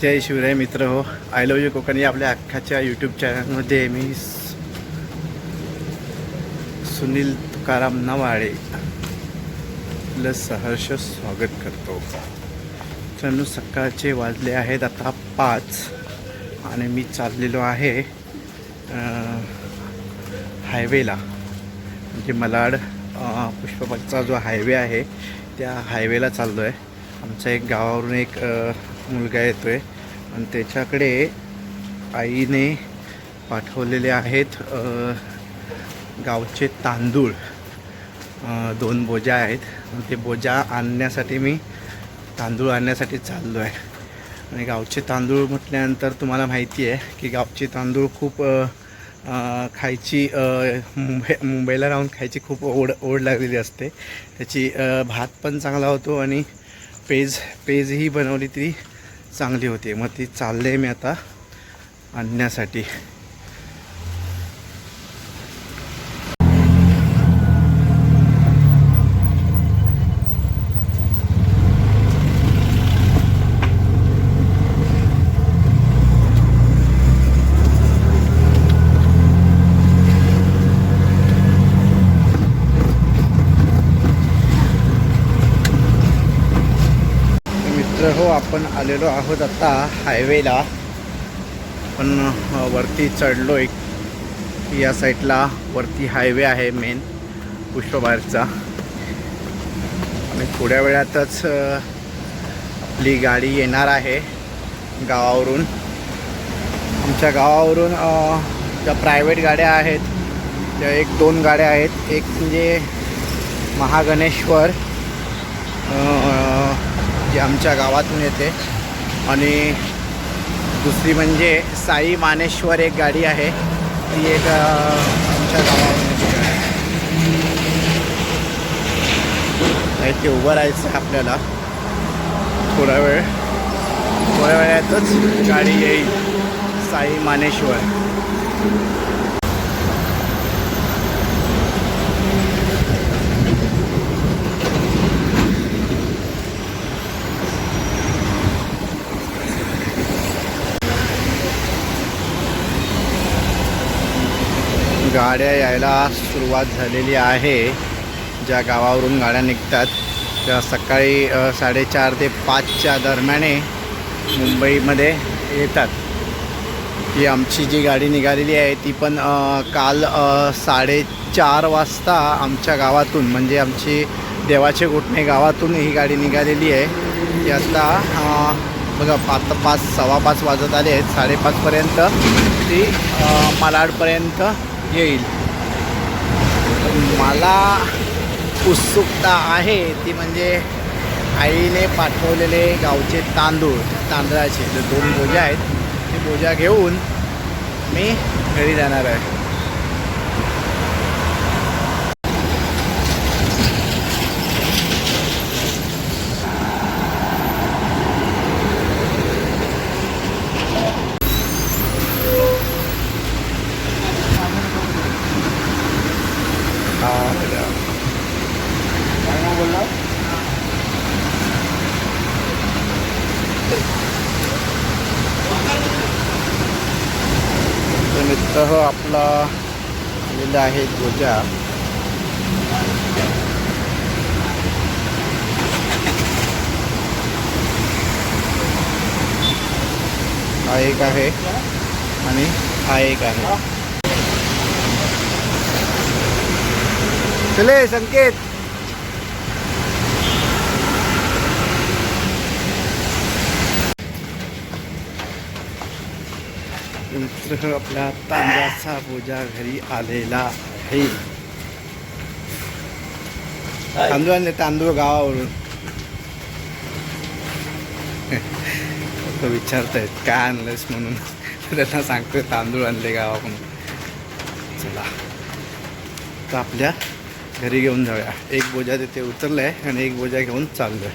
जय शिवराय मित्र हो. I love you Konkani. आपल्या अख्खाच्या यूट्यूब चॅनलमध्ये मी सुनील तुकाराम नवाळे आपलं सहर्ष स्वागत करतो. मित्रांनो सकाळचे वाजले आहेत आता पाच आणि मी चाललेलो आहे हायवेला म्हणजे मलाड पुष्पबागचा जो हायवे आहे त्या हायवेला चाललो आहे आमच्या एक गावावरून एक मुलगा येतो आहे आणि त्याच्याकडे आईने पाठवलेले आहेत गावचे तांदूळ. दोन बोजा आहेत. ते बोजा आणण्यासाठी मी तांदूळ आणण्यासाठी चाललो आहे आणि गावचे तांदूळ म्हटल्यानंतर तुम्हाला माहिती आहे की गावचे तांदूळ खूप खायची मुंबई मुंबईला राहून खायची खूप ओढ ओढ लागलेली असते. त्याची भात पण चांगला होतो आणि पेज पेजही बनवली ती चांगली होती. मग ती चालले मी आता आणण्यासाठी तर मित्र हो आपण आलेलो आहोत आता हायवेला पण वरती चढलो एक या साईडला वरती हायवे आहे मेन पुष्पबाहेरचा आणि थोड्या वेळातच आपली गाडी येणार आहे गावावरून. आमच्या गावावरून ज्या प्रायव्हेट गाड्या आहेत त्या एक दोन गाड्या आहेत. एक म्हणजे महागणेश्वर ती जी आमच्या गावातून येते. आणि दुसरी म्हणजे साई मानेश्वर एक गाडी आहे. ती एक आमच्या गावातून येते ते उभं राहायचं आहे आपल्याला. थोडा वेळ. थोड्या वेळातच गाडी येईल. साई मानेश्वर. गाड्या यायला सुरुवात झालेली आहे. ज्या गावावरून गाड्या निघतात. त्या सकाळी साडेचार ते पाचच्या दरम्याने मुंबईमध्ये येतात. ही आमची जी गाडी निघालेली आहे ती पण काल साडेचार वाजता आमच्या गावातून म्हणजे आमची देवाचे गोठणे गावातून ही गाडी निघालेली आहे. ती आता बघा आता पाच सव्वा पाच वाजत आले आहेत. साडेपाचपर्यंत ती मालाडपर्यंत येईल. मला उत्सुकता आहे ती म्हणजे आईने पाठवलेले गावचे तांदूळ तांदळाचे जे दोन बोजा आहेत ते बोजा घेऊन मी घरी जाणार आहे. तर आपला आलेला आहे गोजा हा एक आहे आणि हा एक आहे. चले संकेत. मित्र आपला तांदळाचा बोजा घरी आलेला आहे. तांदूळ आणले तांदूळ गावावरून. तो विचारतायत काय आणलंयस म्हणून? त्यांना सांगतोय तांदूळ आणले गावाकडून. चला. तर आपल्या घरी घेऊन जाऊया. एक बोजा तिथे उतरलाय आणि एक बोजा घेऊन चाललोय.